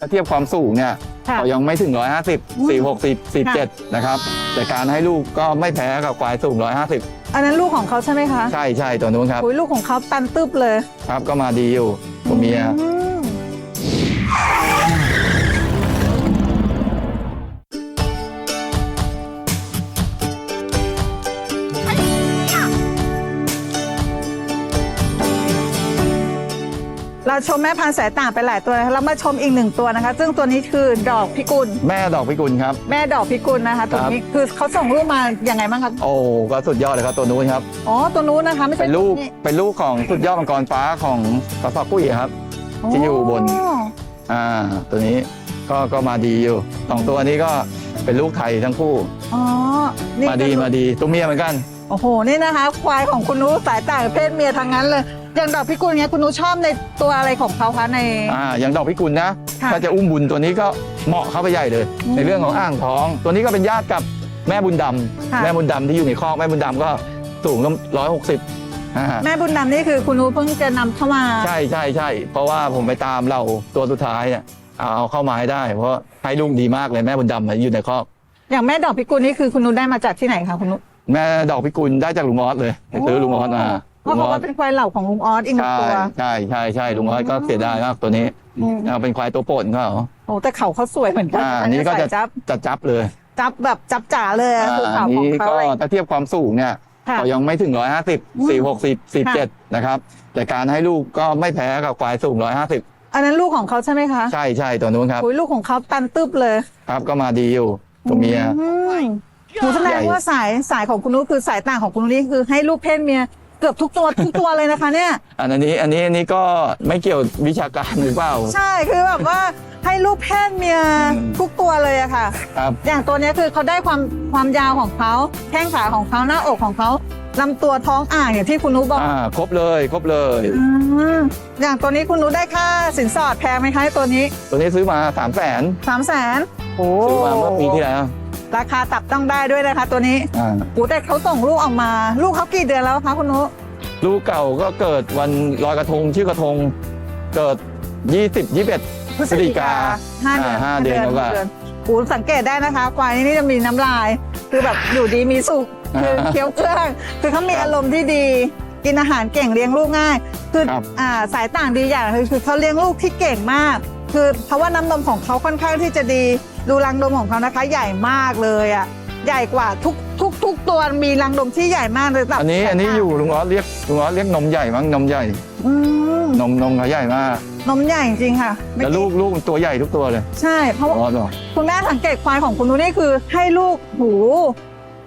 ถ้าเทียบความสูงเนี่ยค่ะก็ยังไม่ถึง 150อืม460 47 นะครับ แต่การให้ลูกก็ไม่แพ้กับควายสูง 150 อันนั้นลูกของเขาใช่ไหมคะใช่ใช่ตัวนู้นครับอุ้ยลูกของเขาตันตึบเลย ครับก็มาดีอยู่ตัวเมียอืม เราชมแม่พันธุ์สายต่างไปหลายตัวนะคะเรามาชมอีกหนึ่งตัวนะคะ ซึ่งตัวนี้คือดอกพิกุล แม่ดอกพิกุลครับ แม่ดอกพิกุลนะคะ ตัวนี้คือเขาส่งลูกมาอย่างไงบ้างครับโอ้ก็สุดยอดเลยครับตัวนู้นครับอ๋อตัวนู้นนะคะไม่ใช่เป็นลูกนี่เป็นลูกของสุดยอดมังกรฟ้าของกระสอบกุ้ยครับ ที่อยู่บน อ่า ตัวนี้ก็ก็มาดีอยู่สองตัวนี้ก็เป็นลูกไทยทั้งคู่ อ๋อนี่มาดีเป็นลูกมาดีตัวเมียเหมือนกัน โอ้โหนี่นะคะ ควายของคุณนุสายต่างเพศเมียทั้งนั้นเลย อย่างดอกพิกุลเนี้ยคุณนุชอบในตัวอะไรของเขาคะใน อ่าอย่างดอกพิกุลนะ ค่ะถ้าจะอุ้มบุญตัวนี้ก็เหมาะเข้าไปใหญ่เลย อืมในเรื่องของอ่างท้อง ตัวนี้ก็เป็นญาติกับแม่บุญดำค่ะ แม่บุญดำที่อยู่ในคอกแม่บุญดำก็สูงก็ร้อยหกสิบแม่บุญดำนี่คือคุณนุเพิ่งจะนำเข้ามา ใช่ใช่ใช่เพราะว่าผมไปตามเราตัวสุดท้ายเนี่ยเอาเอาเข้ามาให้ได้ เพราะให้ลูกดีมากเลยแม่บุญดำอยู่ในคอกอย่างแม่ดอกพิกุลนี่คือคุณนุได้มาจากที่ไหนคะคุณนุ แม่ดอกพิกุลได้จากลุงออสเลยไปซื้อลุงออสมา เพราะลุงเขาออว่าสเป็นควายเหล่าของลุงออสอีกหนึ่งใช่ตัวใช่ใช่ใช่ลุงออสก็เสียดายมากตัวนี้อืมเอาเป็นควายตัวโปรดของเขาโอ้แต่เขาเขาสวยเหมือนกันอ่าอันนี้ก็จะสายจับจะจับเลยจับแบบจับจ๋าเลยอะคืออ่าเขาอันของนี้เขาก็อะไรถ้าเทียบความสูงเนี่ย ค่ะ ก็ยังไม่ถึง 150อืม460 47 นะครับ แต่การให้ลูกก็ไม่แพ้กับควายสูง 150 อันนั้นลูกของเขาใช่ไหมคะใช่ใช่ตัวนู้นครับอุ้ยลูกของเขาตันตึบเลยครับก็มาดีอยู่ตัวเมีย อืมหนูแสดงว่าสายสายของคุณนุคือสายต่างของคุณนุนี่คือให้ลูกเพศเมีย เกือบทุกตัวทุกตัวเลยนะคะเนี่ย อันนี้อันนี้อันนี้ก็ไม่เกี่ยววิชาการหรือเปล่า ใช่คือแบบว่าให้ลูกเพศเมียอืมทุกตัวเลยอะค่ะ ครับ อย่างตัวเนี้ยคือเขาได้ความความยาวของเขาแข้งขาของเขาหน้าอกของเขาลำตัวท้องอ่างอย่างที่คุณนุบอกอ่าครบเลยครบเลย อืมอย่างตัวนี้คุณนุได้ค่าสินสอดแพงไหมคะตัวนี้ตัวนี้ซื้อมา3 0 0แสนสามแสนโอ้ ซื้อมาเมื่อปีที่แล้ว ราคาตับต้องได้ด้วยนะคะตัวนี้อ่าโอ้แต่เขาส่งลูกออกมา ลูกเขากี่เดือนแล้วคะคุณนุลูกเก่าก็เกิดวันลอยกระทงชื่อกระทง เกิด 20 21 พฤศจิกาห้าเดือนอ่าห้าเดือนกว่าโอ้สังเกตได้นะคะควายนี่จะมีน้ำลาย คือแบบอยู่ดีมีสุขคือเคี้ยวเครื่องคือเขามีอารมณ์ที่ดี กินอาหารเก่งเลี้ยงลูกง่าย คือครับ อ่าสายต่างดีอย่างคือคือเขาเลี้ยงลูกที่เก่งมาก คือเพราะว่าน้ำนมของเขาค่อนข้างที่จะดี ดูรังนมของเขานะคะ ใหญ่มากเลยอะใหญ่กว่าทุกทุกทุกตัวมีรังนมที่ใหญ่มากเลยแบบอันนี้อันนี้อยู่ลุงออสเรียกลุงออสเรียกนมใหญ่มั้งนมใหญ่อืมนมนมเขาใหญ่มากนมใหญ่จริงๆค่ะไม่แล้วลูกลูกตัวใหญ่ทุกตัวเลย ใช่เพราะลุว่างออสบอกคุณแม่สังเกตควายของคุณนุนี่คือให้ลูกหู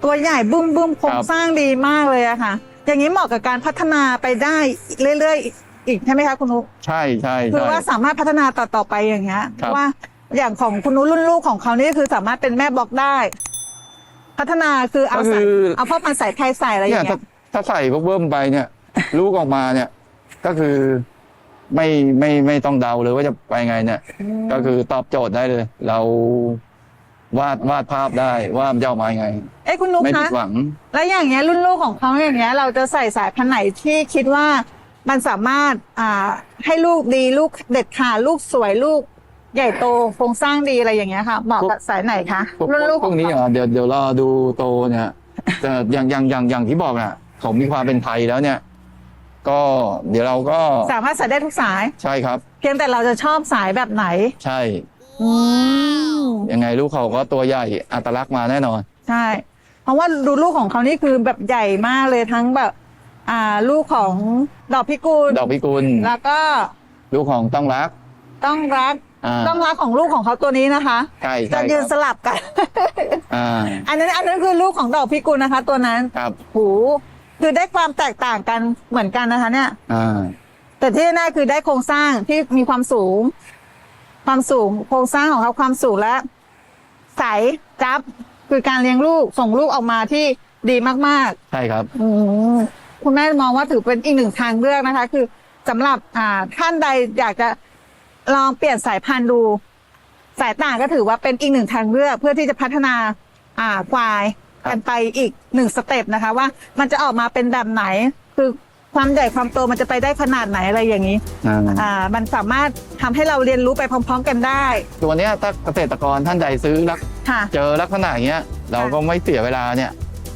ตัวใหญ่บึ้มบึ้มโครงสร้างดีมากเลยอะค่ะ อย่างนี้เหมาะกับการพัฒนาไปได้เรื่อยๆอีกใช่ไหมคะคุณนุใช่ใช่คือใช่ว่าสามารถพัฒนาต่อต่อไปอย่างเงี้ยครับว่า อย่างของคุณนุรุ่นลูกของเขานี่คือสามารถเป็นแม่บล็อกได้ พัฒนาคือเอาก็ใส่คือ เอาพ่อพันธุ์สายไทยใส่อะไรอเนี่ยย่างถ้าเงี้ยถ้าใส่พวกเบิ้มไปเนี่ย ลูกออกมาเนี่ย ก็คือไม่ไม่ไม่ต้องเดาเลยว่าจะไปไงเนี่ย ก็คือตอบโจทย์ได้เลย เราวาดวาดภาพได้ว่ามันจะออกมายังไง เอ้ยคุณนุไม่ผิคะดหวัง แล้วอย่างเงี้ยรุ่นลูกของเขาอย่างเงี้ย เราจะใส่สายพันธุ์ไหนที่คิดว่ามันสามารถอ่าให้ลูกดีลูกเด็ดขาดลูกสวยลูก ใหญ่โตโครงสร้างดีอะไรอย่างเงี้ยค่ะเหมาะกับสายไหนคะพวกรุ่นลูกพวกนี้ของเหรเขาอเดี๋ยวเดี๋ยวรอดูโตเนี่ยแต่อย่างอย่างอย่างอย่างที่บอกอะเขามีความเป็นไทยแล้วเนี่ย ก็เดี๋ยวเราก็สามารถใส่ได้ทุกสาย ใช่ครับ เพียงแต่เราจะชอบสายแบบไหน ใช่อืมยังไงลูกเขาก็ตัวใหญ่อัตลักษณ์มาแน่นอน ใช่ เพราะว่าดูลูกของเขานี่คือแบบใหญ่มากเลยทั้งแบบ อ่าลูกของดอกพิกุลดอกพิกุลแล้วก็ลูกของต้องรัก ต้องรัก อ่า ต้องรักของลูกของเขาตัวนี้นะคะ ใช่จะใช่ยืนคสรับลับกัน อ่าอันนั้นอันนั้นคือลูกของดอกพิกุลนะคะ ตัวนั้นครับหูคือได้ความแตกต่างกันเหมือนกันนะคะ เนี่ย อ่าแต่ที่แน่ๆคือได้โครงสร้างที่มีความสูง ความสูงโครงสร้างของเขาความสูงและใสจับคือการเลี้ยงลูกส่งลูกออกมาที่ดีมากใช่ครับๆอืมคุณแม่มองว่าถือเป็นอีกหนึ่งทางเลือกนะคะ คือสำหรับอ่าท่านใดอยากจะ ลองเปลี่ยนสายพันธุ์ดู สายต่างก็ถือว่าเป็นอีกหนึ่งทางเลือกเพื่อที่จะพัฒนาอ่าควายครับกันไปอีกหนึ่งสเต็ปนะคะ ว่ามันจะออกมาเป็นแบบไหน คือความใหญ่ความโตมันจะไปได้ขนาดไหนอะไรอย่างนี้อ่าอ่ามันสามารถทำให้เราเรียนรู้ไปพร้อม ๆ กันได้ตัวเนี้ยถ้าเกษตรกรท่านใดซื้อแล้วค่ะ เจอลักษณะอย่างเงี้ย เราก็ไม่เสียเวลาเนี่ย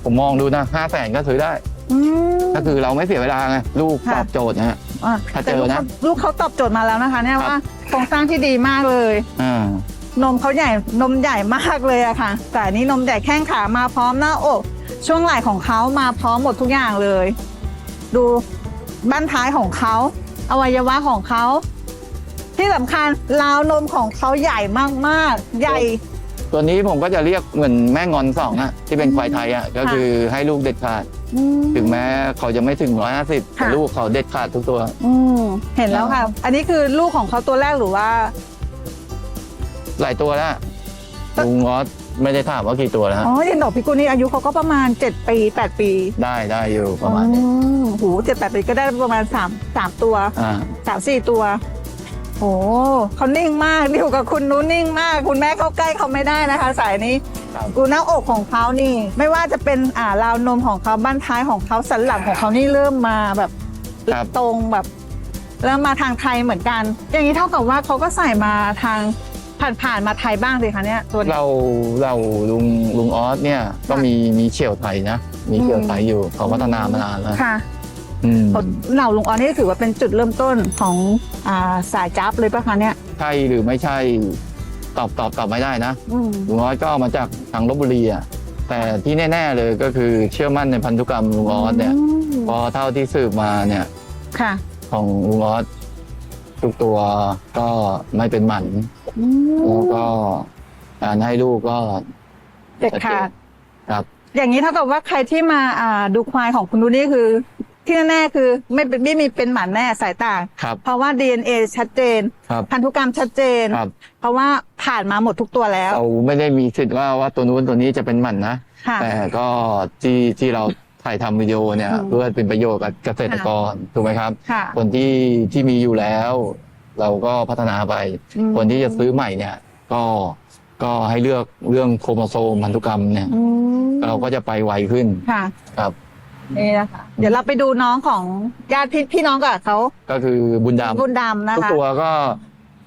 ผมมองดูนะห้าแสนก็ซื้อได้ อืม ก็คือเราไม่เสียเวลาไงลูกค่ะ ตอบโจทย์นะฮะ อะถ้าแต่เจลูอกนะเขาลูกเขาตอบโจทย์มาแล้วนะคะ เนี่ยครับ ว่าโครงสร้างที่ดีมากเลย อ่า นมเขาใหญ่นมใหญ่มากเลยอะค่ะ แต่อันนี้นมใหญ่แข้งขามาพร้อมหน้าอก ช่วงไหล่ของเขามาพร้อมหมดทุกอย่างเลย ดูบ้านท้ายของเขาอวัยวะของเขา ที่สำคัญราวนมของเขาใหญ่มากๆ ใหญ่ ตัวนี้ผมก็จะเรียกเหมือนแม่งอนสองอะที่เป็นควายไทยอะก็คือให้ลูกเด็ดขาด อืม ถึงแม้เขาจะไม่ถึงร้อยห้าสิบแต่ค่ะ ลูกเขาเด็ดขาดทุกตัว อืมเห็นแล้วค่ะ อันนี้คือลูกของเขาตัวแรกหรือว่า หลายตัวแล้วลุงวอสไม่ได้ถามว่ากี่ตัวแล้วฮะอ๋อเย็นดอกพิกุลนี่อายุเขาก็ประมาณ 7 ปี 8 ปีได้ได้อยู่ประมาณนี้อืมโหเจ็ดแปดปีก็ได้ประมาณ 3 3 ตัว อ่าสามสี่ตัว โอ้เขานิ่งมากอยู่กับคุณนู้นนิ่งมาก คุณแม่เข้าใกล้เขาไม่ได้นะคะ สายนี้ครับดูหน้าอกของเขานี่ ไม่ว่าจะเป็นอ่าราวนมของเขาบ้านท้ายของเขาสันหลังของเขานี่เริ่มมาแบบครับตรงแบบเริ่มมาทางไทยเหมือนกัน อย่างนี้เท่ากับว่าเขาก็ใส่มาทางผ่านผ่านๆมาไทยบ้างสิคะเนี่ยตัวนี้ เราเราลุงลุงออสเนี่ยก็มีมีเฉียวไทยนะ มีเฉียวไทยอยู่เขาพัฒนามานานแล้ว ค่ะ อืมเหล่าลุงออนนี่ถือว่าเป็นจุดเริ่มต้นของอ่าสายจับเลยปะคะเนี่ยใช่หรือไม่ใช่ตอบตอบตอบไม่ได้นะอืมลุงออสก็มาจากทางลบบุรีอะแต่ที่แน่ ๆ เลยก็คือเชื่อมั่นในพันธุกรรมลุงออสเนี่ยมพอเท่าที่สืบมาเนี่ย ค่ะของลุงออสทุกตัวก็ไม่เป็นหมันอืมแล้วก็การให้ลูกก็ เด็ดขาดครับ อย่างนี้เท่ากับว่าใครที่มาอ่าดูควายของคุณดูนี่คือ ที่แน่ๆคือไม่เป็นไม่มีเป็นหมันแน่สายตาครับเพราะว่า DNA ชัดเจน ครับ พันธุกรรมชัดเจน ครับ เพราะว่าผ่านมาหมดทุกตัวแล้วเราไม่ได้มีสิทธิ์ว่าว่าตัวนู้นตัวนี้จะเป็นหมันนะ ค่ะ แต่ก็ที่ที่เราถ่ายทำวิดีโอเนี่ยอืม เพื่อเป็นประโยชน์กับเกษตรกรถูกไหมครับ ค่ะคนที่ที่มีอยู่แล้ว เราก็พัฒนาไป อืมคนที่จะซื้อใหม่เนี่ย ก็ก็ให้เลือกเรื่องโครโมโซมพันธุกรรมเนี่ย อืมเราก็จะไปไวขึ้นค่ะ ครับ นี่นะคะเดี๋ยวเราไปดูน้องของญาติพี่พี่น้องกับเขาก็คือบุญดำบุญดำนะทุกคะตัวก็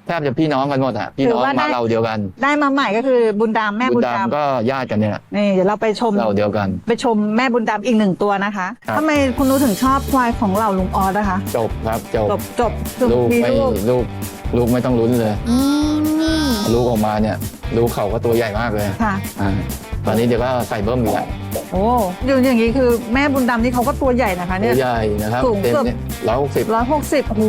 แทบจะพี่น้องกันหมดอะพี่น้องถือว่าได้มาเราเดียวกัน ได้มาใหม่ก็คือบุญดำแม่บุบุญญดำดำก็ญาติกันเนี่ยนี่เดี๋ยวเราไปชมเราเดียวกัน ไปชมแม่บุญดำอีกหนึ่งตัวนะคะครับทำไมคุณนูถึงชอบควายของเหล่าลุงออสนะคะ จบครับจบจบจบจบลูกมีไม่ลูกลูกลูกไม่ต้องลุ้นเลยอืมลูกออกมาเนี่ยลูกเขาก็ตัวใหญ่มากเลยค่ะอ่าตอนนี้เดี๋ยวก็ใส่เบิ้มอีกแล้วโอ้อยู่อย่างนี้คือแม่บุญดำนี่เขาก็ตัวใหญ่นะคะตัเนี่วยใหญ่นะครับสูงเต็มเกือบเนี่ยร้อยหกสิบร้อยหกสิบโอ้โห